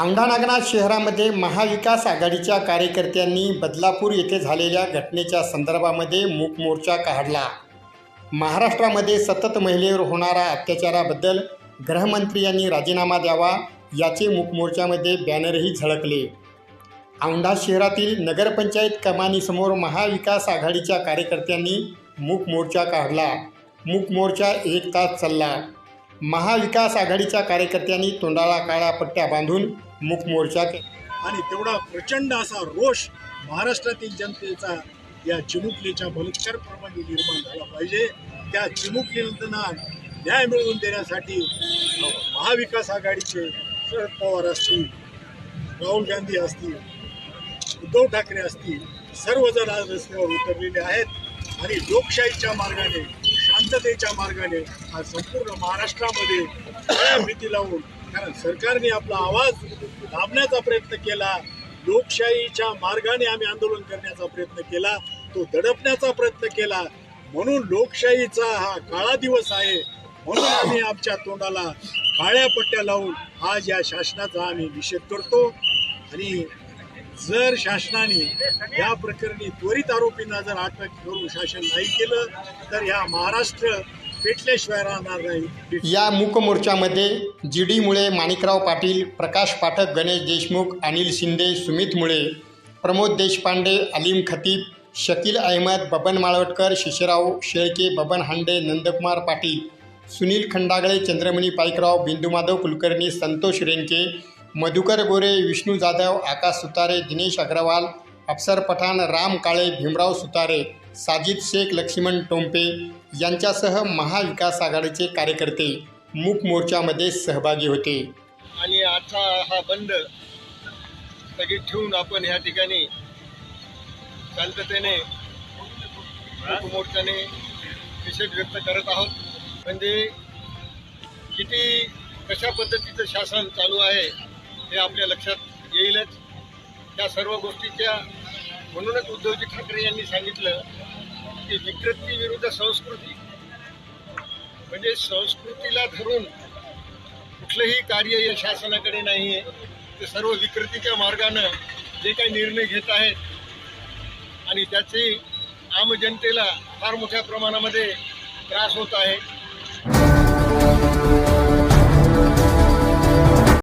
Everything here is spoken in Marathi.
औंढा नागनाथ शहरामध्ये महाविकास आघाडीच्या कार्यकर्त्यांनी बदलापूर येथे झालेल्या घटनेच्या संदर्भामध्ये मूक मोर्चा काढला. महाराष्ट्रामध्ये सतत महिलेवर होणाऱ्या अत्याचाराबद्दल गृहमंत्री यांनी राजीनामा द्यावा याचे मूकमोर्चामध्ये बॅनरही झळकले. औंढा शहरातील नगरपंचायत कमानीसमोर महाविकास आघाडीच्या कार्यकर्त्यांनी मूक मोर्चा काढला. मूक मोर्चा एक तास चालला. महाविकास आघाडीच्या कार्यकर्त्यांनी तोंडाला काळ्या पट्ट्या बांधून मूक मोर्चा केला. आणि तेवढा प्रचंड असा रोष महाराष्ट्रातील जनतेचा या चिमुकलीच्या बलात्कारप्रमाणे निर्माण झाला पाहिजे. त्या चिमुकलींना न्याय मिळवून देण्यासाठी महाविकास आघाडीचे शरद पवार असतील राहुल गांधी असतील उद्धव ठाकरे असतील सर्वजण आज रस्त्यावर उतरलेले आहेत. आणि लोकशाहीच्या मार्गाने शांततेच्या मार्गाने हा संपूर्ण महाराष्ट्रामध्ये भीती लावून कारण सरकारने आपला आवाज दाबण्याचा प्रयत्न केला लोकशाहीच्या मार्गाने आम्ही आंदोलन करण्याचा प्रयत्न केला तो दडपण्याचा प्रयत्न केला. म्हणून लोकशाहीचा हा काळा दिवस आहे. म्हणून आम्ही आमच्या तोंडाला काळ्या पट्ट्या लावून आज या शासनाचा आम्ही निषेध करतो. आणि जर शासनाने या प्रकरणी त्वरित आरोपींना जर अटक करून शासन नाही केलं तर ह्या महाराष्ट्र पेटल्याशिवाय राहणार नाही. या मूकमोर्चामध्ये जी डी मुळे माणिकराव पाटील प्रकाश पाठक गणेश देशमुख अनिल शिंदे सुमित मुळे प्रमोद देशपांडे अलीम खतीब शकील अहमद बबन माळवटकर शिशराव शेळके बबन हांडे नंदकुमार पाटील सुनील खंडागळे चंद्रमणी पाईकराव बिंदुमाधव कुलकर्णी संतोष रेंके मधुकर गोरे विष्णू जाधव आकाश सुतारे दिनेश अग्रवाल अफसर पठाण राम काळे भीमराव सुतारे साजिद शेख लक्ष्मण टोंपे यांच्यासह महाविकास आघाडीचे कार्यकर्ते मूक मोर्चामध्ये सहभागी होते. आणि आजचा हा बंद स्थगित ठेवून आपण ह्या ठिकाणी शांततेने मोर्चाने निषेध व्यक्त करत आहोत. म्हणजे किती कशा पद्धतीचं शासन चालू आहे? हे आपल्या लक्षात येईलच. त्या सर्व गोष्टीच्या म्हणूनच उद्धवजी ठाकरे यांनी सांगितलं की विकृती विरुद्ध संस्कृती. म्हणजे संस्कृतीला धरून कुठलंही कार्य या शासनाकडे नाही आहे ते सर्व विकृतीच्या मार्गानं जे काही निर्णय घेत आहेत आणि त्याची आम जनतेला फार मोठ्या प्रमाणामध्ये त्रास होत आहे.